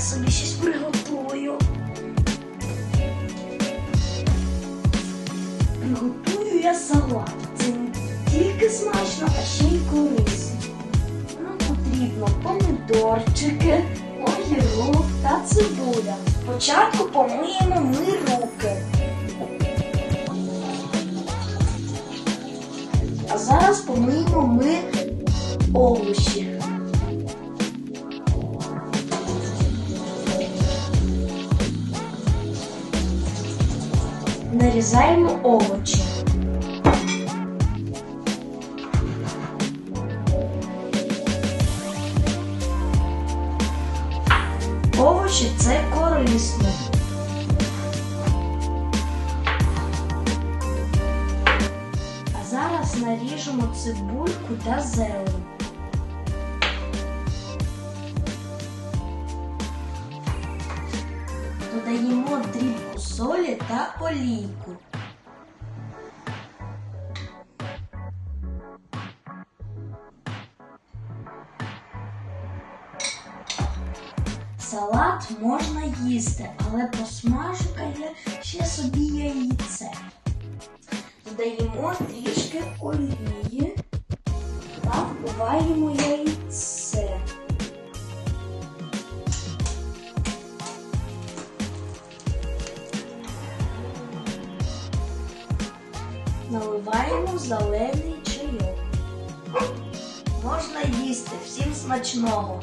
я собі щось приготую. Приготую я салат. Це не тільки смачно, а ще й корисно. Нам потрібно помідорчики, огірок та цибуля. Спочатку помиємо ми руки. А зараз помиємо ми овочі. Нарізаємо овочі. Овочі це корисно. А зараз наріжемо цибульку та зелень. Додаємо дрібку солі та олійку. Салат можна їсти, але посмажу-ка ще собі яйце. Додаємо трішки олії та вбиваємо яйце. Наливаємо зелений чайок. Можна їсти всім смачного.